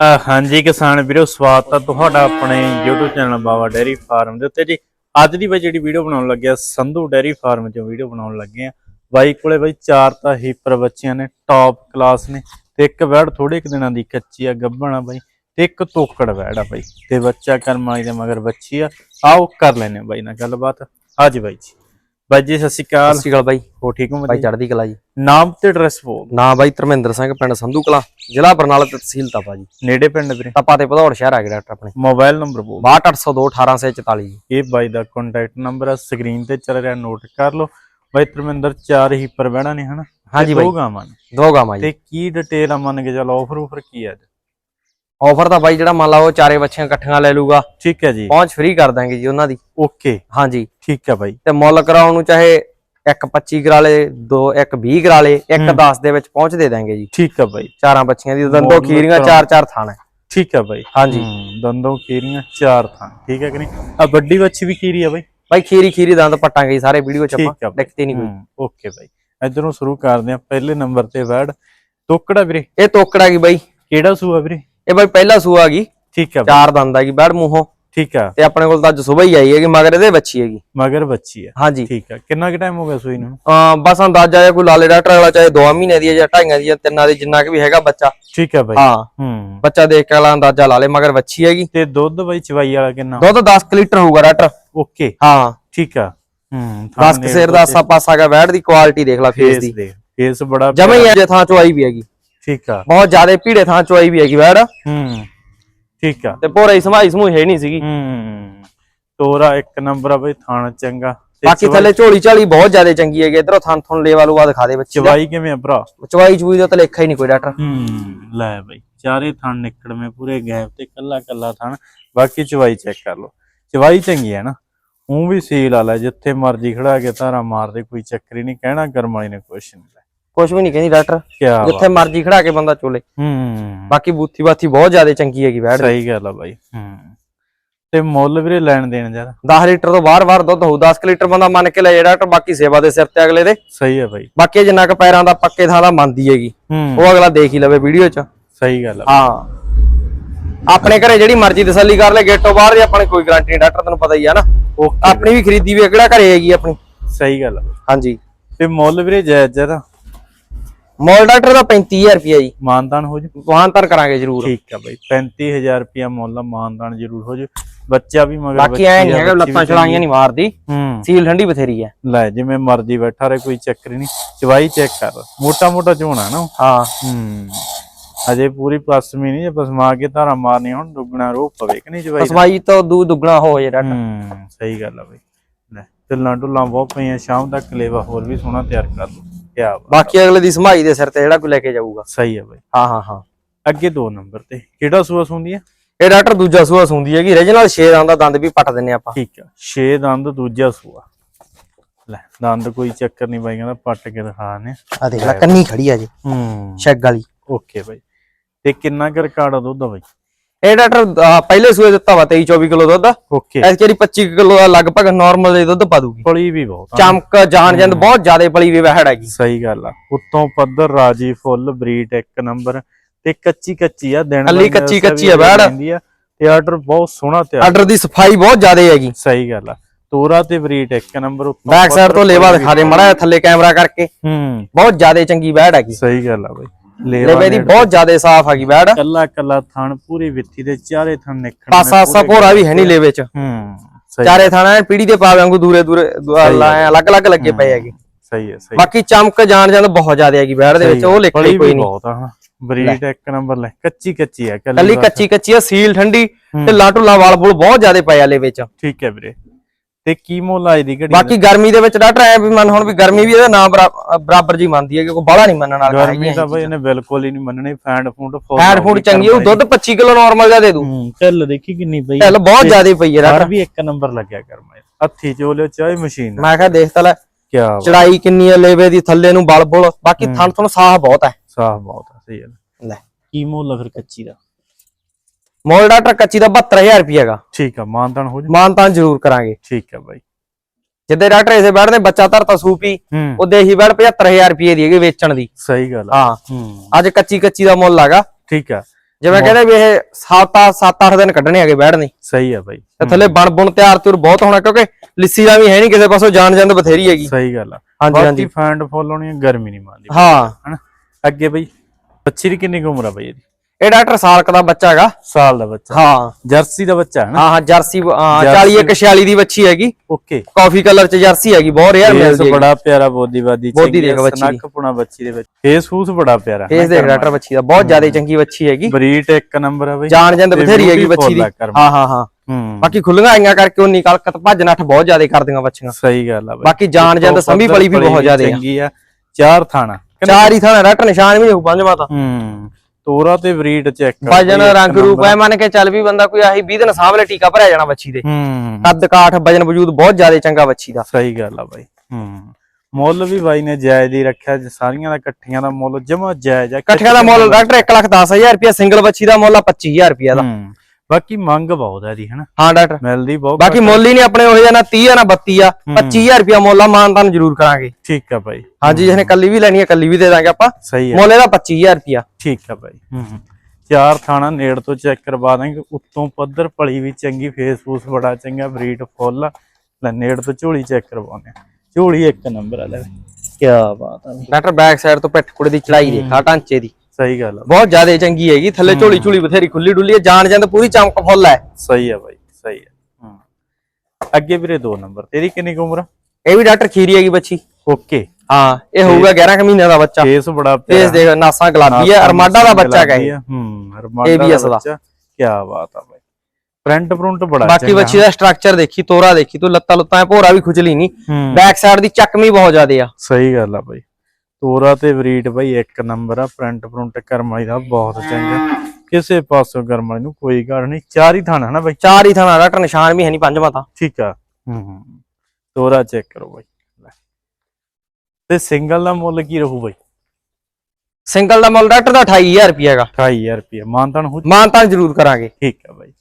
ਹਾਂਜੀ ਕਿਸਾਨ ਵੀਰੋ, ਸਵਾਗਤ ਹੈ ਤੁਹਾਡਾ ਆਪਣੇ YouTube channel Bawa dairy farm ਦੇ ਉੱਤੇ ਜੀ। ਅੱਜ ਦੀ ਬਾਈ ਜਿਹੜੀ ਵੀਡੀਓ ਬਣਾਉਣ ਲੱਗਿਆ ਸੰਧੂ ਡੈਰੀ ਫਾਰਮ 'ਚੋਂ ਵੀਡੀਓ ਬਣਾਉਣ ਲੱਗੇ ਆ। ਬਾਈ ਕੋਲੇ ਬਾਈ ਚਾਰ ਤਾਂ ਹੀਪਰ ਬੱਚਿਆਂ ਨੇ ਟੌਪ ਕਲਾਸ ਨੇ ਤੇ ਇੱਕ ਵੈੜ ਥੋੜੇ ਕੁ ਦਿਨਾਂ ਦੀ ਕੱਚੀ ਆ, ਗੱਭਣ ਆ ਬਾਈ ਤੇ ਇੱਕ ਤੋਕੜ ਵੈੜ ਆ ਬਾਈ ਤੇ ਬੱਚਾ ਕਰਮ ਦੇ ਮਗਰ ਬੱਚੀ ਆ। ਆਓ ਕਰ ਲੈਨੇ ਆ ਬਾਈ ਨਾਲ ਗੱਲਬਾਤ। ਅੱਜ ਬਾਈ ਜੀ। ਬਾਈ ਜੀ ਸਤਿ ਸ਼੍ਰੀ ਅਕਾਲ। ਸਤਿ ਸ਼੍ਰੀ ਅਕਾਲ ਬਾਈ। ਹੋ ਠੀਕ ਹੋ ਬਾਈ ਚੜ੍ਹਦੀ ਕਲਾ ਜੀ। ਨਾਮ ਤੇ ਐਡਰੈਸ ਬੋਲ ਨਾਂ ਬਾਈ ਧਰਮਿੰਦਰ ਸਿੰਘ ਪਿੰਡ ਸੰਧੂ ਕਲਾ ਜ਼ਿਲ੍ਹਾ ਬਰਨਾਲਾ ਤਹਿਸੀਲ ਤਪਾ ਜੀ। ਨੇੜੇ ਪਿੰਡ ਵੀਰੇ? ਤਪਾ ਤੇ ਭਦੌੜ ਸ਼ਹਿਰ ਆ ਗਿਆ ਡਾਕਟਰ ਆਪਣੇ। ਮੋਬਾਈਲ ਨੰਬਰ ਬੋਲ 62802 1844 ਜੀ। ਇਹ ਬਾਈ ਦਾ ਕੰਟੈਕਟ ਨੰਬਰ ਆ ਸਕਰੀਨ ਤੇ ਚੱਲ ਰਿਹਾ ਨੋਟ ਕਰ ਲਓ। ਬਾਈ ਧਰਮਿੰਦਰ ਚਾਰ ਹੀ ਪਰਵੈਣਾ ਨੇ ਹਨਾ? ਹਾਂਜੀ ਬਾਈ। ਦੋ ਗਾਵਾਂ ਨੇ। ਦੋ ਗਾਵਾਂ ਜੀ। ਤੇ ਕੀ ਡਿਟੇਲ ਆ ਮੰਨ ਕੇ ਚੱਲ ਆਫਰ ਉਫਰ ਕੀ ਆ ਅੱਜ? ਆਫਰ ਤਾਂ ਬਾਈ ਜਿਹੜਾ ਮੰਨ ਲਾ ਉਹ ਚਾਰੇ ਬੱਚੀਆਂ ਇਕੱਠੀਆਂ ਲੈ ਲੂਗਾ। ਠੀਕ ਹੈ ਜੀ। ਪਹੁੰਚ ਫ੍ਰੀ ਕਰ ਦਾਂਗੇ ਜੀ ਉਹਨਾਂ ਦੀ। ਓਕੇ ਹਾਂਜੀ ਠੀਕ ਹੈ ਬਾਈ। ਤੇ ਮੁੱਲ ਕਰਾਉਣ ਨੂੰ ਚਾਹੇ ਇੱਕ 25 ਕਰਾ ਲੇ ਦੋ ਇੱਕ 20 ਕਰਾ ਲੇ ਇੱਕ ਹੂੰ। 10 ਦੇ ਵਿੱਚ ਪਹੁੰਚ ਦੇ ਦਾਂਗੇ ਜੀ। ਠੀਕ ਹੈ ਬਾਈ। ਚਾਰਾਂ ਬੱਚੀਆਂ ਦੀ ਦੰਦੋ ਖੀਰੀਆਂ ਚਾਰ ਚਾਰ ਥਾਣ ਠੀਕ ਹੈ ਬਾਈ। ਹਾਂਜੀ। ਦੰਦੋਂ ਖੀਰੀਆਂ ਚਾਰ ਥਾਂ ਠੀਕ ਹੈ ਕਿ ਨਹੀਂ? ਆ ਵੱਡੀ ਵੱਛੀ ਵੀ ਖੀਰੀ ਆ ਬਾਈ। ਬਾਈ ਖੀਰੀ ਖੀਰੀ ਦੰਦ ਪੱਟਾਂਗੇ ਸਾਰੇ ਵੀਡੀਓ ਚ ਆਪਾਂ। ਦਿੱਕਤ ਨਹੀਂ ਕੋਈ। ਓਕੇ ਬਾਈ। ਇਧਰੋਂ ਸ਼ੁਰੂ ਕਰਦੇ ਆ ਪਹਿਲੇ ਨੰਬਰ ਤੇ ਵੈੜ। ਤੋਕੜਾ ਵੀਰੇ। ਇਹ ਤੋਕੜਾ ਗਈ ਬਾਈ? ਕਿਹੜਾ ਸੂਆ ਵੀਰੇ? ਇਹ ਬਾਈ ਪਹਿਲਾ ਸੂਆ ਗਈ ਠੀਕ ਹੈ ਚਾਰ ਦੰਦ ਆ ਗਈ ਬੈੜ ਮੂੰਹੋਂ। ਠੀਕ ਆ। ਤੇ ਆਪਣੇ ਕੋਲ ਤਾਂ ਅੱਜ ਸਵੇਰ ਹੀ ਆਈ ਹੈਗੀ ਮਗਰ ਇਹਦੇ ਬੱਚੀ ਹੈਗੀ। ਮਗਰ ਬੱਚੀ ਆ। ਹਾਂਜੀ। ਠੀਕ ਆ। ਕਿੰਨਾ ਕੁ ਟਾਈਮ ਹੋ ਗਿਆ ਸੂਈ ਨੂੰ? ਅਮ ਬਸ ਅੰਦਾਜ਼ਾ ਜਾਂ ਕੋਈ ਲਾਲੇ ਡਾਕਟਰ ਵਾਲਾ ਚਾਹੇ 2 ਮਹੀਨੇ ਦੀ ਹੈ ਜਾਂ ਢਾਈਆਂ ਦੀ ਜਾਂ ਤਿੰਨਾਂ ਦੀ ਜਿੰਨਾ ਕੁ ਵੀ ਹੈਗਾ ਬੱਚਾ। ਠੀਕ ਆ ਬਾਈ। ਹਾਂ। ਹੂੰ। ਬੱਚਾ ਦੇਖ ਕੇ ਵਾਲਾ ਅੰਦਾਜ਼ਾ ਲਾ ਲੇ ਮਗਰ ਬੱਚੀ ਹੈਗੀ। ਤੇ ਦੁੱਧ ਬਾਈ ਚਵਾਈ ਵਾਲਾ ਕਿੰਨਾ? ਦੁੱਧ 10 ਕੁ ਲੀਟਰ ਹੋਊਗਾ ਡਾਕਟਰ। ਓਕੇ। ਹਾਂ। ਠੀਕ ਆ। ਹੂੰ 10 ਕੁ ਸਿਰ ਦਾ ਆਸਾ ਪਾਸਾ ਦਾ ਵੈੜ ਦੀ ਕੁਆਲਿਟੀ ਦੇਖ ਲੈ ਫੇਸ ਦੀ। ਫੇਸ ਬੜਾ ਜਮੇ ਹੀ ਜੇ ਥਾਂ ਚੋਈ ਵੀ ਹੈਗੀ। ਠੀਕ ਆ। ਬਹੁਤ ਜ਼ਿਆਦਾ ਭੀੜੇ ਥਾਂ ਚੋਈ ਵੀ ਹੈਗੀ ਵੈੜ। ਹੂੰ। ਠੀਕ ਆ। ਤੇ ਭੋਰੇ ਸਮਾਈ ਸਮੂਹ ਹੈ ਨਹੀਂ ਸੀਗੀ। ਹੂੰ ਤੋਰਾ ਇੱਕ ਨੰਬਰ ਆ ਬਈ ਥਾਣ ਚੰਗਾ। ਬਾਕੀ ਥੱਲੇ ਝੋਲੀ ਝਾਲੀ ਬਹੁਤ ਜ਼ਿਆਦਾ ਚੰਗੀ ਹੈਗੀ ਇਧਰੋਂ ਥਾਂ ਥੁਣ ਲੇਵਾ ਲੂਆ ਦਿਖਾ ਦੇ ਬੱਚੀ ਚਵਾਈ ਕਿਵੇਂ ਆ ਭਰਾ? ਚਵਾਈ ਚੂਈ ਦਾ ਤਾਂ ਲੇਖਾ ਹੀ ਨਹੀਂ ਕੋਈ ਡਾਕਟਰ। ਹੂੰ ਲੈ ਬਈ ਚਾਰੇ ਥਣ ਨਿਕੜਵੇਂ ਪੂਰੇ ਗੈਪ ਤੇ ਕੱਲਾ ਕੱਲਾ ਥਣ। ਬਾਕੀ ਚਵਾਈ ਚੈੱਕ ਕਰ ਲਓ। ਚਵਾਈ ਚੰਗੀ ਹੈ ਨਾ। ਉਹ ਵੀ ਸੀਲ ਵਾਲਾ ਜਿੱਥੇ ਮਰਜ਼ੀ ਖੜਾ ਕੇ ਧਾਰਾ ਮਾਰਦੇ ਕੋਈ ਚੱਕਰ ਹੀ ਨਹੀਂ ਕਹਿਣਾ ਕਰਮ ਵਾਲੀ ਨੇ ਕੁਛ ਨਹੀਂ ਕੁਝ ਵੀ ਨਹੀਂ ਕਹਿੰਦੀ ਡਾਕਟਰ। ਕਿਆ ਜਿੱਥੇ ਮਰਜ਼ੀ ਖੜਾ ਕੇ ਬੰਦਾ ਚੋਲੇ। ਹੂੰ ਬਾਕੀ ਬੂਥੀ ਬਾਥੀ ਬਹੁਤ ਜ਼ਿਆਦਾ ਚੰਗੀ ਹੈਗੀ ਵੈੜ ਸਹੀ ਗੱਲ ਆ ਬਾਈ ਹੂੰ। ਤੇ ਮੁੱਲ ਵੀਰੇ ਲੈਣ ਦੇਣ ਜਰਾ 10 ਲੀਟਰ ਤੋਂ ਬਾਹਰ-ਬਾਹਰ ਦੁੱਧ ਹੋਊ 10 ਕੁ ਲੀਟਰ ਬੰਦਾ ਮੰਨ ਕੇ ਲੈ ਡਾਕਟਰ ਬਾਕੀ ਸੇਵਾ ਦੇ ਸਿਰ ਤੇ ਅਗਲੇ ਦੇ। ਸਹੀ ਆ ਬਾਈ। ਬਾਕੀ ਜਿੰਨਾ ਕੁ ਪੈਰਾਂ ਦਾ ਪੱਕੇ ਥਾਂ ਦਾ ਮੰਨਦੀ ਹੈਗੀ। ਹੂੰ। ਉਹ ਅਗਲਾ ਦੇਖ ਹੀ ਲਵੇ ਵੀਡੀਓ 'ਚ। ਸਹੀ ਗੱਲ ਆ। ਹਾਂ। ਆਪਣੇ ਘਰੇ ਜਿਹੜੀ ਮਰਜ਼ੀ ਤਸੱਲੀ ਕਰ ਲੈ ਗੇਟੋਂ ਬਾਹਰ ਦੀ ਆਪਣੇ ਕੋਈ ਗਾਰੰਟੀ ਨਹੀਂ ਡਾਕਟਰ ਤੈਨੂੰ ਪਤਾ ਹੀ ਆ ਨਾ। ਆਪਣੀ ਵੀ ਖਰੀਦੀ ਵੀ ਕਿਹੜਾ ਘਰੇ ਹੈਗੀ ਆਪਣੀ। ਸਹੀ ਗੱਲ ਆ। ਹਾਂਜੀ। ਤੇ ਮੁੱਲ ਵੀਰੇ ਜਾਇਜ਼ ਜਰਾ ਮੋਲ ਡਾਕਟਰ ਦਾ 35000 ਰੁਪਿਆ ਜੀ। ਮਾਨਦਾਨ ਹੋ ਜੂ। ਵਾਹਨ ਕਰਾਂਗੇ ਜ਼ਰੂਰ। ਠੀਕ ਆ ਬਾਈ 35000 ਰੁਪਿਆ ਮੁੱਲ ਮਾਨਦਾਨ ਜ਼ਰੂਰ ਹੋ ਜੂ। ਬੱਚਾ ਵੀ ਮਗਰ ਬਾਕੀ ਐ ਨਹੀਂ ਹੈਗਾ ਲੱਤਾਂ ਛੜਾਈਆਂ ਨਹੀਂ ਮਾਰਦੀ। ਸੀਲ ਠੰਡੀ ਬਥੇਰੀ ਹੈ ਲੈ ਜਿਵੇਂ ਮਰਜ਼ੀ ਬੈਠਾ ਰਹੇ ਕੋਈ ਚੱਕਰ ਨਹੀਂ। ਚਵਾਈ ਚੈੱਕ ਕਰ। ਮੋਟਾ ਮੋਟਾ ਝੋਣਾ ਨਾ। ਹਾਂ। ਹੂੰ। ਅਜੇ ਪੂਰੀ ਪਸਮੀ ਨਹੀਂ ਜੇ ਪਸਮਾ ਕੇ ਧਾਰਾ ਮਾਰਨੀ ਹੁਣ ਦੁੱਗਣਾ ਰੋਹ ਪਵੇ ਕਿ ਨਹੀਂ ਚਵਾਈ ਦਾ? ਫਸਵਾਈ ਤੋਂ ਦੂ ਦੁੱਗਣਾ ਹੋ ਜੇ ਡਾਕਟਰ ਹੂੰ ਸਹੀ ਗੱਲ ਆ ਬਈ। ਲੈ ਢਿੱਲਾਂ ਢੁੱਲਾਂ ਬਹੁਤ ਪਈਆਂ ਸ਼ਾਮ ਤੱਕ ਲੇਵਾ ਹੋਰ ਵੀ ਸੋਹਣਾ ਤਿਆਰ ਕਰ ਲਓ। ਕਿਆ ਬਾਤ ਬਾਕੀ ਅਗਲੇ ਦੀ ਸਮਾਈ ਦੇ ਸਿਰ ਤੇ ਜਿਹੜਾ ਕੋਈ ਲੈ ਕੇ ਜਾਊਗਾ। ਸਹੀ ਆ ਬਈ। ਹਾਂ ਹਾਂ ਹਾਂ। ਅੱਗੇ ਦੋ ਨੰਬਰ ਤੇ। ਕਿਹੜਾ ਸੂਆ ਸੁੰਦੀ ਆ? ਇਹ ਡਾਕਟਰ ਦੂਜਾ ਸੂਆ ਸੁੰਦੀ ਹੈਗੀ। ਰੀਜਨਲ ਸ਼ੇਰ ਆਂਦਾ ਦੰਦ ਵੀ ਪੱਟ ਦਿੰਨੇ ਆਪਾਂ। ਠੀਕ ਆ। ਛੇ ਦੰਦ ਦੂਜਾ ਸੂਆ। ਲੈ ਦੰਦ ਕੋਈ ਚੱਕਰ ਨਹੀਂ ਬਾਈ ਕਹਿੰਦਾ ਪੱਟ ਕੇ ਦਿਖਾ ਨੇ। ਆ ਦੇਖ ਲੈ ਕੰਨੀ ਖੜੀ ਆ ਜੀ। ਹੂੰ। ਸ਼ੈਗ ਵਾਲੀ। ਓਕੇ ਬਾਈ। ਤੇ ਕਿੰਨਾ ਕੁ ਰਿਕਾਰਡ ਆ ਦੁੱਧ ਦਾ ਬਾਈ? ਇਹ ਡਾਕਟਰ ਪਹਿਲੇ ਸੂਏ ਦਿੱਤਾ ਵਾ 23 24 ਕਿਲੋ ਦੁੱਧ। ਓਕੇ। ਐਸ ਜਿਹੜੀ 25 ਕਿਲੋ ਦਾ ਲਗਭਗ ਨਾਰਮਲ ਦੇ ਦੁੱਧ ਪਾ ਦੂਗੀ। ਪਲੀ ਵੀ ਬਹੁਤ। ਚਮਕ ਜਾਨ ਜੰਦ ਬਹੁਤ ਜ਼ਿਆਦਾ ਪਲੀ ਵੀ ਵਹਿੜ ਹੈਗੀ। ਸਹੀ ਗੱਲ ਆ। ਉੱਤੋਂ ਪੱਧਰ ਰਾਜੀ ਫੁੱਲ ਬਰੀਡ ਇੱਕ ਨੰਬਰ ਤੇ ਕੱਚੀ ਕੱਚੀ ਆ ਦਿਨ ਬੰਦੇ ਕੱਚੀ ਕੱਚੀ ਆ ਆ ਤੇ ਆਰਡਰ ਬਹੁਤ ਸੋਹਣਾ ਤਿਆਰ ਆਰਡਰ ਦੀ ਸਫ਼ਾਈ ਬਹੁਤ ਜ਼ਿਆਦਾ ਹੈਗੀ। ਸਹੀ ਗੱਲ ਆ। ਤੋਰਾ ਤੇ ਬਰੀਡ ਇੱਕ ਨੰਬਰ ਉੱਤੋਂ ਬੈਕ ਸਾਈਡ ਤੋਂ ਲੇਵਾ ਦਿਖਾ ਦੇ ਮੜਾ ਥੱਲੇ ਕੈਮਰਾ ਕਰਕੇ। ਹੂੰ। ਬਹੁਤ ਜ਼ਿਆਦਾ ਚੰਗੀ ਵਹਿੜ ਹੈਗੀ। ਸਹੀ ਗੱਲ ਆ ਬਾਈ। ਲੇਵੇ ਦੀ ਬਹੁਤ ਜ਼ਿਆਦਾ ਸਾਫ਼ ਹੈਗੀ ਵਹਿੜ ਕੱਲਾ ਕੱਲਾ ਥਣ ਪੂਰੀ ਵਿੱਥੀ ਦੇ ਚਾਰੇ ਥਣ ਨਿਕਲਣ ਪਾਸਾ ਆਸਾ ਭੋਰਾ ਵੀ ਹੈ ਨਹੀਂ ਲੇਵੇ ਚ। ਹੂੰ ਚਾਰੇ ਥਾਣਾ ਪੀੜੀ ਦੇ ਪਾ ਵਾਂਗੂ ਦੂਰੇ ਦੂਰੇ ਅਲੱਗ ਅਲੱਗ ਲੱਗੇ ਪਏ ਹੈਗੇ। ਸਹੀ ਹੈ ਸਹੀ ਬਾਕੀ ਚਮਕ ਜਾਣ ਜੰਦ ਬਹੁਤ ਜ਼ਿਆਦਾ ਹੈਗੀ ਵਹਿੜ ਦੇ ਵਿੱਚ ਉਹ ਲਿਖ ਲਈ ਕੋਈ ਨਹੀਂ। ਬਹੁਤ ਆ ਬਰੀਡ ਇੱਕ ਨੰਬਰ ਲੈ। ਕੱਚੀ ਕੱਚੀ ਆ ਕੱਲੀ ਕੱਚੀ ਕੱਚੀ ਆ ਸੀਲ ਠੰਡੀ ਤੇ ਲਾਟੂਲਾ ਵਾਲ ਬੁਲ ਬਹੁਤ ਜ਼ਿਆਦਾ ਪਏ ਆ ਲੈ ਵਿੱਚ ਠੀਕ ਹੈ ਵੀਰੇ। ਤੇ ਕੀ ਮੁੱਲ ਆਈ ਦੀ ਘੜੀ ਬਾਕੀ ਗਰਮੀ ਦੇ ਵਿੱਚ ਡਾਕਟਰ ਐ ਵੀ ਮੰਨ ਹੁਣ ਵੀ ਗਰਮੀ ਵੀ ਇਹਦਾ ਨਾਮ ਬਰਾਬਰ ਜੀ ਮੰਨਦੀ ਹੈ ਕਿ ਕੋਈ ਬਾਹਲਾ ਨਹੀਂ ਮੰਨਣ ਵਾਲਾ ਗਰਮੀ ਤਾਂ ਬਈ ਇਹਨੇ ਬਿਲਕੁਲ ਹੀ ਨਹੀਂ ਮੰਨਣੀ ਫੈਂਡ ਫੂਡ ਫੁੱਲ ਫੈਟ ਫੂਡ ਚੰਗੀ ਉਹ ਦੁੱਧ 25 ਕਿਲੋ ਨਾਰਮਲ ਦੇ ਦੂ ਹੂੰ ਚੱਲ ਦੇਖੀ ਕਿੰਨੀ ਪਈ ਚੱਲ ਬਹੁਤ ਜ਼ਿਆਦਾ ਪਈ ਹੈ ਡਾਕਟਰ। ਵੀ ਇੱਕ ਨੰਬਰ ਲੱਗਿਆ ਕਰ ਮੈਂ। ਹੱਥੀ ਚੋਲਿਓ ਚਾਹੇ ਮਸ਼ੀਨ। ਮੈਂ ਕਿਹਾ ਦੇਖ ਤਾਂ ਲੈ ਕੀ ਚੜਾਈ ਕਿੰਨੀ ਹੈ ਲੇਵੇ ਦੀ ਥੱਲੇ ਨੂੰ ਬਲ ਬੁਲ ਬਾਕੀ ਥਣ ਥਣ ਸਾਹ ਬਹੁਤ ਹੈ ਸਾਫ਼ ਬਹੁਤ ਆ ਸਹੀ ਗੱਲ। ਲੈ। ਕੀ ਮੁੱਲ ਆ ਫਿਰ ਕੱਚੀ ਦਾ। ਮੋਲ ਡਾਕਟਰ ਕੱਚੀ ਦਾ 72000 ਰੁਪਏ ਹੈਗਾ। ਠੀਕ ਆ ਮਾਨਤਾਨ ਹੋ ਜਾ ਮਾਨ ਤਾਂ ਜ਼ਰੂਰ ਕਰਾਂਗੇ। ਠੀਕ ਆ ਬਾਈ। ਜਿੱਦੇ ਡਾਕਟਰ ਇਸੇ ਦੇ ਬੱਚਾ ਧਰਤਾ ਸੂਪੀ ਹੂੰ। ਉਹਦੇ ਹੀ ਬੈਠ 75000 ਰੁਪਏ ਦੀ ਹੈਗੀ ਵੇਚਣ ਦੀ। ਸਹੀ ਗੱਲ ਹਾਂ। ਹੂੰ। ਅੱਜ ਕੱਚੀ ਕੱਚੀ ਦਾ ਮੁੱਲ ਹੈਗਾ। ਠੀਕ ਆ। ਜਿਵੇਂ ਕਹਿੰਦੇ ਵੀ ਇਹ 7 7-8 ਦਿਨ ਕੱਢਣੇ ਹੈਗੇ ਬੈਠਣੇ ਸਹੀ ਆ ਬਾਈ। ਤੇ ਥੱਲੇ ਬਣ ਬੁਣ ਤਿਆਰ ਤੁਰ ਬਹੁਤ ਹੋਣਾ ਕਿਉਂਕਿ ਲਿੱਸੀ ਦਾ ਵੀ ਹੈ ਨਹੀਂ ਕਿਸੇ ਪਾਸੋਂ ਜਾਣ ਜਾਂਦ ਬਥੇਰੀ ਹੈਗੀ। ਸਹੀ ਗੱਲ ਆ। ਹਾਂਜੀ ਹਾਂਜੀ। ਫੈਂਡ ਫੁੱਲ ਹੋਣੀ ਗਰਮੀ ਨਹੀਂ ਮੰਨਦੀ ਹਾਂ। ਹਨਾ? ਅੱਗੇ ਬਈ ਬੱਚੀ ਦੀ ਕਿੰਨੀ ਉਮਰ ਆ ਬਈ ਇਹਦੀ? ਇਹ ਡਾਕਟਰ ਸਾਲਕ ਦਾ ਬੱਚਾ ਹੈਗਾ। ਸਾਲ ਦਾ ਬੱਚਾ। ਹਾਂ। ਜਰਸੀ ਦਾ ਬੱਚਾ ਹੈ ਨਾ? ਹਾਂ ਹਾਂ ਜਰਸੀ ਹਾਂ, ਜਰਸੀ। 40 46 ਦੀ ਬੱਚੀ ਹੈਗੀ। ਓਕੇ। ਕਾਫੀ ਕਲਰ ਚ ਜਰਸੀ ਹੈਗੀ ਬਹੁਤ ਰੇਅਰ ਮਿਲਦੀ ਹੈ ਬੜਾ ਪਿਆਰਾ ਬੋਦੀਵਾਦੀ ਬੋਦੀ ਦੇਖ ਬੱਚੀ। ਨੱਕ ਪੁਣਾ ਬੱਚੀ ਦੇ ਵਿੱਚ। ਫੇਸ ਫੂਸ ਬੜਾ ਪਿਆਰਾ ਫੇਸ ਦੇਖ ਡਾਕਟਰ ਬੱਚੀ ਦਾ ਬਹੁਤ ਜ਼ਿਆਦਾ ਚੰਗੀ ਬੱਚੀ ਹੈਗੀ। ਬਰੀਟ ਇੱਕ ਨੰਬਰ ਆ ਬਈ। ਜਾਣ ਜਾਂਦ ਬਥੇਰੀ ਹੈਗੀ ਬੱਚੀ ਦੀ। ਹਾਂ ਹਾਂ ਹਾਂ। ਹੂੰ। ਬਾਕੀ ਖੁੱਲੀਆਂ ਆਈਆਂ ਕਰਕੇ ਉਹ ਨਿਕਲ ਕਤ ਭੱਜ ਨੱਠ ਬਹੁਤ ਜ਼ਿਆਦਾ ਕਰਦੀਆਂ ਬੱਚੀਆਂ। ਸਹੀ ਗੱਲ ਆ ਬਈ। ਬਾਕੀ ਜਾਣ ਜਾਂਦ ਸੰਭੀ ਪਲੀ ਵੀ ਬਹੁਤ ਜ਼ਿਆਦਾ ਚੰਗੀ ਆ। ਚਾਰ ਥਾਣਾ। ਚਾਰ ਹੀ ਥਾਣਾ ਡਾਕਟਰ ਨਿਸ਼ਾਨ ਵੀ ਹੋਊ ਪੰਜਵਾਂ ਤਾਂ। ਹੂੰ। ਤੋਰਾ ਤੇ ਬਰੀਟ ਚੈੱਕ ਵਜਨ ਰੰਗ ਰੂਪ ਐ ਮੰਨ ਕੇ ਚੱਲ ਵੀ ਬੰਦਾ ਕੋਈ ਆਹੀ 20 ਦਿਨ ਸਾਹਮਣੇ ਟੀਕਾ ਭਰਿਆ ਜਾਣਾ ਬੱਚੀ ਦੇ। ਹੂੰ। ਕੱਦ ਕਾਠ ਵਜਨ ਵਜੂਦ ਬਹੁਤ ਜ਼ਿਆਦਾ ਚੰਗਾ ਬੱਚੀ ਦਾ। ਸਹੀ ਗੱਲ ਆ ਬਾਈ। ਹੂੰ। ਮੁੱਲ ਵੀ ਬਾਈ ਨੇ ਜਾਇਜ਼ ਹੀ ਰੱਖਿਆ ਜੇ ਸਾਰੀਆਂ ਦਾ ਇਕੱਠੀਆਂ ਦਾ ਮੁੱਲ ਜਮਾ ਜਾਇਜ਼ ਆ ਇਕੱਠਿਆਂ ਦਾ ਮੁੱਲ ਡਾਕਟਰ 1 ਲੱਖ 10000 ਰੁਪਿਆ ਸਿੰਗਲ ਬੱਚੀ ਦਾ ਮੁੱਲ ਆ 25000 ਰੁਪਿਆ ਦਾ। ਹੂੰ। ਬਾਕੀ ਮੰਗ ਬਹੁਤ ਹੈ ਇਹਦੀ ਹਨਾ? ਹਾਂ ਡਾਕਟਰ। ਮਿਲਦੀ ਬਹੁਤ ਬਾਕੀ ਮੁੱਲ ਹੀ ਨਹੀਂ ਆਪਣੇ ਉਹ ਨਾ 30 ਆ ਨਾ 32 ਆ 25000 ਰੁਪਿਆ ਮੁੱਲ ਆ ਮਾਨ ਤਾਨ ਜ਼ਰੂਰ ਕਰਾਂਗੇ। ਠੀਕ ਆ ਬਾਈ। ਹਾਂਜੀ ਜਿਹਨੇ ਕੱਲੀ ਵੀ ਲੈਣੀ ਹੈ ਕੱਲੀ ਵੀ ਦੇ ਦਾਂਗੇ ਆਪਾਂ। ਮੁੱਲ ਇਹਦਾ 25000 ਰੁਪਿਆ ਠੀਕ ਆ ਬਾਈ। ਹੂੰ ਹੂੰ। ਚਾਰ ਥਾਣਾ ਨੇੜ ਤੋਂ ਚੈੱਕ ਕਰਵਾ ਦਾਂਗੇ ਉੱਤੋਂ ਪੱਧਰ ਪਲੀ ਵੀ ਚੰਗੀ ਫੇਸ ਫੂਸ ਬੜਾ ਚੰਗਾ ਬਰੀਡ ਫੁੱਲ ਲੈ ਨੇੜ ਤੋਂ ਝੋਲੀ ਚੈੱਕ ਕਰਵਾਉਣੇ ਆ। ਝੋਲੀ ਇੱਕ ਨੰਬਰ ਆ ਲੈ ਕੀ ਬਾਤ ਆ। ਡਾਕਟਰ ਬੈਕ ਸਾਈਡ ਤੋਂ ਪਿੱਠ ਕੁੜੇ ਦੀ ਚੜਾਈ ਦੇਖਾ ਢਾਂਚੇ ਦੀ। ਸਹੀ ਗੱਲ ਆ ਬਹੁਤ ਜ਼ਿਆਦਾ ਚੰਗੀ ਹੈਗੀ ਥੱਲੇ ਝੋਲੀ ਝੋਲੀ ਬਥੇਰੀ ਖੁੱਲੀ ਡੁੱਲੀ ਹੈ ਜਾਣ ਜਾਂਦ ਪੂਰੀ ਚਮਕ ਫੁੱਲ ਹੈ ਸਹੀ ਆ ਬਾਈ ਸਹੀ ਆ। ਹੂੰ। ਅੱਗੇ ਵੀਰੇ ਦੋ ਨੰਬਰ ਤੇਰੀ ਕਿੰਨੀ ਕੁ ਉਮਰ ਆ? ਇਹ ਵੀ ਡਾਕਟਰ ਖੀਰੀ ਹੈਗੀ ਬੱਚੀ। ਓਕੇ। ਹਾਂ ਇਹ ਹੋਊਗਾ 11 ਕੁ ਮਹੀਨਿਆਂ ਦਾ ਬੱਚਾ। ਫੇਸ ਬੜਾ ਫੇਸ ਦੇਖ ਨਾਸਾਂ ਗੁਲਾਬੀ ਹੈ ਅਰਮਾਡਾ ਦਾ ਬੱਚਾ ਇਹ। ਹੂੰ ਅਰਮਾਡਾ ਦਾ ਦਾ। ਬੱਚਾ। ਕੀ ਬਾਤ ਆ ਬਾਈ। ਪ੍ਰਿੰਟ ਪ੍ਰਿੰਟ ਬੜਾ ਬਾਕੀ। ਬੱਚੀ ਦਾ ਸਟਰਕਚਰ ਦੇਖੀ ਤੋਰਾ ਦੇਖੀ ਤੂੰ ਲੱਤਾਂ ਲੁੱਤਾਂ ਐ ਭੋਰਾ ਵੀ ਖੁਜਲੀ ਨਹੀਂ। ਬੈਕ ਸਾਈਡ ਦੀ ਚੱਕਮੀ ਬਹੁਤ ਜ਼ਿਆਦੇ ਆ। ਸਹੀ ਗੱਲ ਆ ਬਾਈ। ਤੋਰਾ ਤੇ ਬਰੀਡ ਬਾਈ ਇੱਕ ਨੰਬਰ ਆ। ਪ੍ਰਿੰਟ ਪ੍ਰਿੰਟ ਕਰਮਾਈ ਦਾ ਬਹੁਤ ਚੰਗਾ। ਕਿਸੇ ਪਾਸੋਂ ਕਰਮਾਈ ਨੂੰ ਕੋਈ ਗੱਲ ਨਹੀਂ। ਚਾਰ ਹੀ ਥਾਣਾ ਨਾ ਬਾਈ। ਚਾਰ ਹੀ ਥਾਣਾ ਡਾਕਟਰ ਨਿਸ਼ਾਨ ਵੀ ਹੈ ਨਹੀਂ ਪੰਜਵਾਂ ਤਾਂ। ਠੀਕ ਆ। ਹੂੰ ਹੂੰ। ਤੋਰਾ ਚੈੱਕ ਕਰੋ ਬਾਈ। ਤੇ ਸਿੰਗਲ ਦਾ ਮੁੱਲ ਕੀ ਰਹੂ ਬਾਈ? ਸਿੰਗਲ ਦਾ ਮੁੱਲ ਡਾਕਟਰ ਦਾ 28000 ਰੁਪਏ ਹੈਗਾ। 28000 ਰੁਪਏ ਮਾਨਤਾਨ ਹੋ ਮਾਨਤਾਨ ਜ਼ਰੂਰ ਕਰਾਂਗੇ। ਠੀਕ ਆ ਬਾਈ।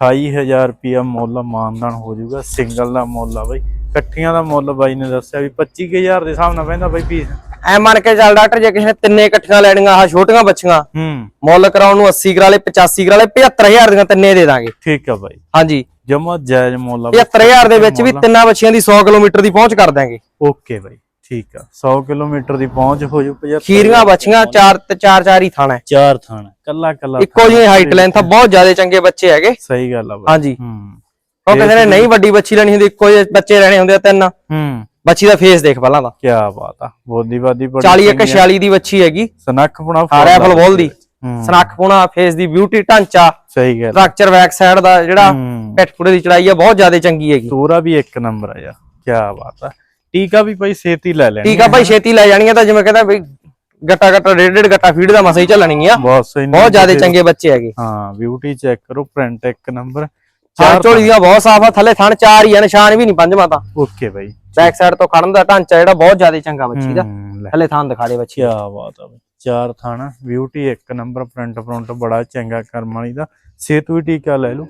28000 ਰੁਪਿਆ ਮੁੱਲ ਮਾਨਦਾਨ ਹੋ ਜਾਊਗਾ ਸਿੰਗਲ ਦਾ ਮੁੱਲ ਆ ਬਾਈ। ਇਕੱਠੀਆਂ ਦਾ ਮੁੱਲ ਬਾਈ ਨੇ ਦੱਸਿਆ ਵੀ 25000 ਦੇ ਹਿਸਾਬ ਨਾਲ ਪੈਂਦਾ ਬਾਈ ਪੀਸ। ਐ ਮੰਨ ਕੇ ਚੱਲ ਡਾਕਟਰ ਜੇ ਕਿਸੇ ਨੇ ਤਿੰਨੇ ਇਕੱਠੀਆਂ ਲੈਣੀਆਂ ਆਹ ਛੋਟੀਆਂ ਬੱਚੀਆਂ ਹੂੰ। ਮੁੱਲ ਕਰਾਉਣ ਨੂੰ 80 ਕਰਾ ਲੇ 85 ਕਰਾ ਲੇ 75000 ਦੀਆਂ ਤਿੰਨੇ ਦੇ ਦਾਂਗੇ। ਠੀਕ ਆ ਬਾਈ। ਹਾਂਜੀ। ਜਮਾ ਜਾਇਜ਼ ਮੁੱਲ ਆ ਬਾਈ। 75000 ਦੇ ਵਿੱਚ ਵੀ ਤਿੰਨਾਂ ਬੱਚੀਆਂ ਦੀ 100 ਕਿਲੋਮੀਟਰ ਦੀ ਪਹੁੰਚ ਕਰ ਦਾਂਗੇ ਓਕੇ ਬਾਈ। ਠੀਕ ਆ। 100 ਕਿਲੋਮੀਟਰ ਦੀ ਪਹੁੰਚ ਹੋ ਜੂ 75 ਖੀਰੀਆਂ ਬੱਚੀਆਂ ਚਾਰ ਤੇ ਚਾਰ ਚਾਰ ਹੀ ਥਾਣਾ। ਚਾਰ ਥਾਣਾ ਕੱਲਾ ਕੱਲਾ ਇੱਕੋ ਜਿਹੀ ਹਾਈਟ ਲੈਂਥ ਆ ਬਹੁਤ ਜ਼ਿਆਦਾ ਚੰਗੇ ਬੱਚੇ ਹੈਗੇ। ਸਹੀ ਗੱਲ ਆ ਹਾਂਜੀ। ਹੂੰ। ਉਹ ਕਿਸੇ ਨੇ ਨਹੀਂ ਵੱਡੀ ਬੱਚੀ ਲੈਣੀ ਹੁੰਦੀ ਇੱਕੋ ਜਿਹੇ ਬੱਚੇ ਲੈਣੇ ਹੁੰਦੇ ਆ ਤਿੰਨ। ਹੂੰ। ਬੱਚੀ ਦਾ ਫੇਸ ਦੇਖ ਪਹਿਲਾਂ ਦਾ। ਕੀ ਬਾਤ ਆ। ਬੋਦੀ ਬਾਦੀ ਬੜੀ 40 ਇੱਕ 46 ਦੀ ਬੱਚੀ ਹੈਗੀ। ਸਨੱਖ ਪੁਣਾ ਰੈਫਲ ਬੋਲ ਦੀ ਸਨੱਖ ਪੁਣਾ ਫੇਸ ਦੀ ਬਿਊਟੀ ਢਾਂਚਾ। ਸਹੀ ਗੱਲ ਸਟਰਕਚਰ ਬੈਕ ਸਾਈਡ ਦਾ ਜਿਹੜਾ ਪਿੱਠ ਪੁੜੇ ਦੀ ਚੜਾਈ ਆ ਬਹੁਤ ਜ਼ਿਆਦਾ ਚੰਗੀ ਹੈਗੀ। ਤੋਰਾ ਵੀ ਇੱਕ ਨੰਬਰ ਆ ਯਾਰ। ਕੀ ਬਾਤ ਆ। ਟੀਕਾ ਵੀ ਭਾਈ ਛੇਤੀ ਲੈ ਲੈਣਾ ਆ ਭਾਈ ਛੇਤੀ ਲੈ ਜਾਣੀ ਆ ਤਾਂ ਜਿਵੇਂ ਕਹਿੰਦਾ ਬਈ ਗੱਟਾ ਗੱਟਾ ਡੇਢ ਡੇਢ ਗੱਟਾ ਫੀਡ ਦਾ ਮਸਾ ਹੀ ਚੱਲਣੀ ਆ। ਬਹੁਤ ਸਹੀ ਬਹੁਤ ਜ਼ਿਆਦਾ ਚੰਗੇ ਬੱਚੇ ਹੈਗੇ। ਹਾਂ ਬਿਊਟੀ ਚੈੱਕ ਕਰੋ ਪ੍ਰਿੰਟ ਇੱਕ ਨੰਬਰ ਚਾਰ ਝੋਲੀ ਦੀਆਂ ਬਹੁਤ ਸਾਫ਼ ਆ ਥੱਲੇ ਥਣ ਚਾਰ ਹੀ ਆ ਨਿਸ਼ਾਨ ਵੀ ਨਹੀਂ ਪੰਜਵਾਂ ਤਾਂ। ਓਕੇ ਬਾਈ। ਬੈਕ ਸਾਈਡ ਤੋਂ ਖੜਨ ਦਾ ਢਾਂਚਾ ਜਿਹੜਾ ਬਹੁਤ ਜ਼ਿਆਦਾ ਚੰਗਾ ਬੱਚੀ ਦਾ। ਥੱਲੇ ਥਣ ਦਿਖਾ ਦੇ ਬੱਚੀ ਕੀ ਬਾਤ ਆ ਬਾਈ। ਚਾਰ ਥਾਣਾ ਬਿਊਟੀ ਇੱਕ ਨੰਬਰ ਪ੍ਰਿੰਟ ਪ੍ਰਿੰਟ ਬੜਾ ਚੰਗਾ ਕਰਮ ਵਾਲੀ ਦਾ। ਸੇਤੂ ਵੀ ਟੀਕਾ ਲੈ ਲਓ।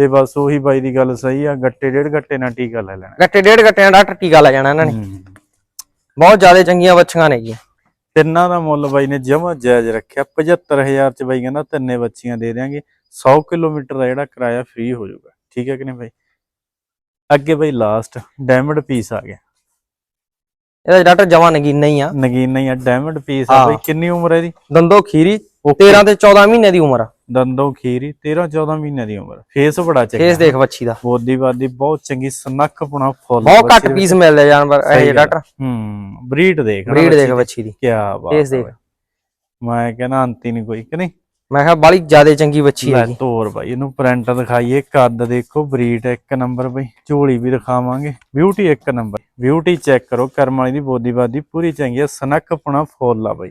ਤੇ ਬਸ ਉਹੀ ਬਾਈ ਦੀ ਗੱਲ ਸਹੀ ਆ ਗੱਟੇ ਡੇਢ ਗੱਟੇ ਨਾਲ ਟੀਕਾ ਲੈ ਲੈਣਾ। ਗੱਟੇ ਡੇਢ ਗੱਟਿਆਂ ਦਾ ਡਾਕਟਰ ਟੀਕਾ ਲੈ ਜਾਣਾ ਇਹਨਾਂ ਨੇ। ਬਹੁਤ ਜ਼ਿਆਦਾ ਚੰਗੀਆਂ ਬੱਚੀਆਂ ਨੇਗੀਆਂ ਤਿੰਨਾਂ ਦਾ ਮੁੱਲ ਬਾਈ ਨੇ ਜਮਾ ਜਾਇਜ਼ ਰੱਖਿਆ। 75000 ਚ ਬਾਈ ਕਹਿੰਦਾ ਤਿੰਨੇ ਬੱਚੀਆਂ ਦੇ ਦਿਆਂਗੇ। 100 ਕਿਲੋਮੀਟਰ ਦਾ ਜਿਹੜਾ ਕਿਰਾਇਆ ਫ੍ਰੀ ਹੋ ਜਾਊਗਾ। ਠੀਕ ਹੈ ਕਿ ਨਹੀਂ ਬਾਈ? ਅੱਗੇ ਬਾਈ ਲਾਸਟ ਡਾਇਮੰਡ ਪੀਸ ਆ ਗਿਆ। ਇਹਦਾ ਡਾਕਟਰ ਜਵਾਨ ਨਗੀਨਾ ਹੀ ਆ। ਨਗੀਨਾ ਹੀ ਆ ਡਾਇਮੰਡ ਪੀਸ ਆ। ਬਾਈ। ਕਿੰਨੀ ਉਮਰ ਹੈ ਇਹਦੀ? ਦੰਦੋ ਖੀਰੀ Okay, 13 ਤੇ 14 ਮਹੀਨੇ ਦੀ ਉਮਰ ਆ। ਦੰਦੋਂ ਖੀਰੀ 13 14 ਮਹੀਨੇ ਦੀ ਉਮਰ। ਫੇਸ ਬੜਾ ਚੰਗਾ। ਫੇਸ ਦੇਖ ਬੱਚੀ ਦਾ। ਬੋਦੀ ਬਾਦੀ ਬਹੁਤ ਚੰਗੀ ਸਨੱਖ ਪੁਣਾ ਫੁੱਲ ਬਹੁਤ ਘੱਟ ਪੀਸ ਮਿਲਦੇ ਜਾਨਵਰ ਇਹ। ਡਾਕਟਰ। ਹੂੰ ਬਰੀਡ ਦੇਖ ਬਰੀਡ ਦੇਖ। ਬੱਚੀ ਦੀ। ਕਿਆ ਬਾਤ ਫੇਸ ਦੇਖ। ਮੈਂ ਕਹਿੰਦਾ ਅੰਤੀ ਨਹੀਂ ਕੋਈ ਕਿ ਨਹੀਂ? ਮੈਂ ਕਿਹਾ ਬਾਲੀ ਜ਼ਿਆਦਾ ਚੰਗੀ ਬੱਚੀ ਹੈਗੀ। ਤੋਰ ਬਾਈ ਇਹਨੂੰ ਪ੍ਰਿੰਟ ਦਿਖਾਈਏ ਕੱਦ ਦੇਖੋ ਬਰੀਡ ਇੱਕ ਨੰਬਰ ਬਾਈ। ਝੋਲੀ ਵੀ ਦਿਖਾਵਾਂਗੇ। ਬਿਊਟੀ ਇੱਕ ਨੰਬਰ ਬਿਊਟੀ ਚੈੱਕ ਕਰੋ ਕਰਮ ਵਾਲੀ ਦੀ ਬੋਦੀ ਬਾਦੀ ਪੂਰੀ ਚੰਗੀ ਆ ਸਨੱਖ ਪੁਣਾ ਫੁੱਲ ਆ ਬਾਈ।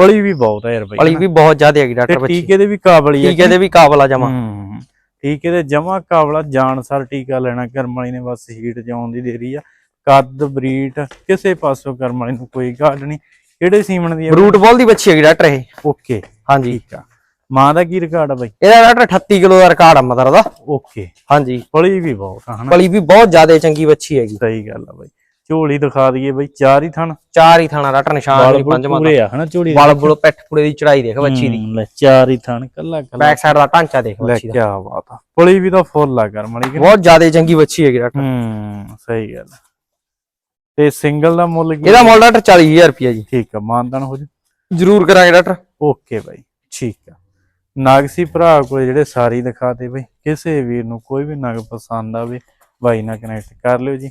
ਪਲੀ ਵੀ ਬਹੁਤ ਆ ਯਾਰ ਬਾਈ ਬਲੀ ਵੀ ਬਹੁਤ ਜ਼ਿਆਦਾ ਹੈਗੀ ਡਾਕਟਰ ਬੱਚੀ। ਟੀਕੇ ਦੇ ਵੀ ਕਾਬਲੀ ਆ ਟੀਕੇ ਦੇ ਵੀ ਕਾਬਲ ਜਮਾ। ਹੂੰ ਟੀਕੇ ਦੇ ਜਮਾ ਕਾਬਲਾ ਜਾਣਸਾਰ ਟੀਕਾ ਲੈਣਾ ਕਰਮ ਵਾਲੀ ਨੇ ਬਸ ਹੀਟ ਜਾਉਣ ਦੀ ਦੇਰੀ ਆ। ਕੱਦ ਬਰੀਡ ਕਿਸੇ ਪਾਸੋਂ ਕਰਮ ਵਾਲੀ ਨੂੰ ਕੋਈ ਗੱਲ ਨਹੀਂ ਕਿਹੜੇ ਸੀਮਨ ਦੀ ਆ? ਬਰੂਟ ਬਾਲ ਦੀ ਬੱਚੀ ਹੈਗੀ ਡਾਕਟਰ ਇਹ। ਓਕੇ ਹਾਂਜੀ। ਠੀਕ ਆ। ਮਾਂ ਦਾ ਕੀ ਰਿਕਾਰਡ ਆ ਬਾਈ? ਇਹਦਾ ਡਾਕਟਰ 38 ਕਿਲੋ ਦਾ ਰਿਕਾਰਡ ਆ ਮਦਰ ਦਾ। ਓਕੇ। ਹਾਂਜੀ। ਪਲੀ ਵੀ ਬਹੁਤ ਆ ਹਨਾ? ਬਲੀ ਵੀ ਬਹੁਤ ਜ਼ਿਆਦਾ ਚੰਗੀ ਬੱਚੀ ਹੈਗੀ। ਸਹੀ ਗੱਲ ਆ ਬਾਈ। ਝੋਲੀ ਦਿਖਾ ਦਈਏ ਬਈ ਚਾਰ ਹੀ ਥਣ। ਚਾਰ ਹੀ ਥਾਣਾ ਡਾਕਟਰ ਨਿਸ਼ਾਨ ਵਾਲ ਪੰਜਵਾਂ ਪੂਰੇ ਆ ਹਨਾ ਝੋਲੀ ਦੇ? ਵਾਲ ਬੁਲ ਪੈਠ ਪੂਰੇ ਦੀ ਚੜਾਈ ਦੇਖ ਬੱਚੀ ਦੀ। ਹੂੰ, ਲੈ ਚਾਰ ਹੀ ਥਣ ਕੱਲਾ ਕੱਲਾ। ਬੈਕ ਸਾਈਡ ਦਾ ਢਾਂਚਾ ਦੇਖ ਲੈ ਬੱਚੀ ਦਾ। ਕਿਆ ਬਾਤ ਆ। ਪੁਲੀ ਵੀ ਤਾਂ ਫੁੱਲ ਆ ਕਰ ਮੜੀ ਕਿ ਬਹੁਤ ਜ਼ਿਆਦਾ ਚੰਗੀ ਬੱਚੀ ਹੈਗੀ ਡਾਕਟਰ। ਹੂੰ ਸਹੀ ਗੱਲ ਆ। ਤੇ ਸਿੰਗਲ ਦਾ ਮੁੱਲ ਕੀ? ਇਹਦਾ ਮੁੱਲ ਡਾਕਟਰ 40000 ਰੁਪਿਆ ਜੀ। ਠੀਕ ਆ ਮਾਨਦਾਨ ਹੋ ਜੂ। ਜ਼ਰੂਰ ਕਰਾਂਗੇ ਡਾਕਟਰ। ਓਕੇ ਬਾਈ ਠੀਕ ਆ। ਨਾਗਸੀ ਭਰਾ ਕੋਲੇ ਜਿਹੜੇ ਸਾਰੀ ਦਿਖਾਤੇ ਬਈ ਕਿਸੇ ਵੀਰ ਨੂੰ ਕੋਈ ਵੀ ਨਗ ਪਸੰਦ ਆਵੇ ਬਾਈ ਨਾਲ ਕਨੈਕਟ ਕਰ ਲਿਓ ਜੀ।